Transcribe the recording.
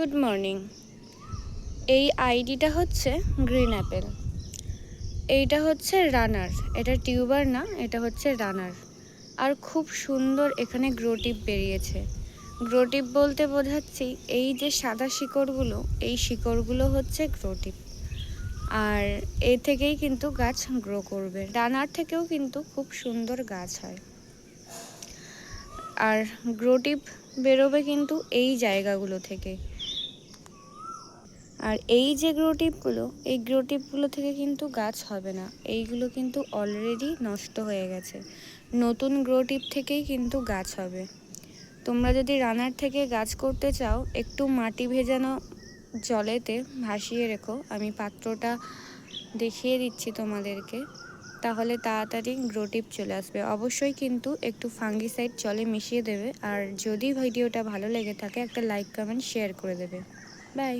Good morning. এই আইডিটা হচ্ছে গ্রিন অ্যাপেল। এইটা হচ্ছে রানার। এটা টিউবার না, এটা হচ্ছে রানার। আর খুব সুন্দর এখানে গ্রোটিপ বেরিয়েছে। গ্রোটিপ বলতে বোঝাচ্ছি, এই যে সাদা শিকড়গুলো, এই শিকড়গুলো হচ্ছে গ্রোটিপ আর এ থেকেই কিন্তু গাছ গ্রো করবে। রানার থেকেও কিন্তু খুব সুন্দর গাছ হয়। আর গ্রোটিপ বেরোবে কিন্তু এই জায়গাগুলো থেকে। আর এই যে গ্রোটিপগুলো এই গ্রোটিপগুলো থেকে কিন্তু গাছ হবে না। এইগুলো কিন্তু অলরেডি নষ্ট হয়ে গেছে। নতুন গ্রোটিপ থেকেই কিন্তু গাছ হবে। তোমরা যদি রানার থেকে গাছ করতে চাও, একটু মাটি ভেজানো জলেতে ভাসিয়ে রেখো। আমি পাত্রটা দেখিয়ে দিচ্ছি তোমাদেরকে। তাহলে তাড়াতাড়ি গ্রোটিপ চলে আসবে। অবশ্যই কিন্তু একটু ফাঙ্গিসাইড জলে মিশিয়ে দেবে। আর যদি ভিডিওটা ভালো লেগে থাকে, একটা লাইক কমেন্ট শেয়ার করে দেবে। বাই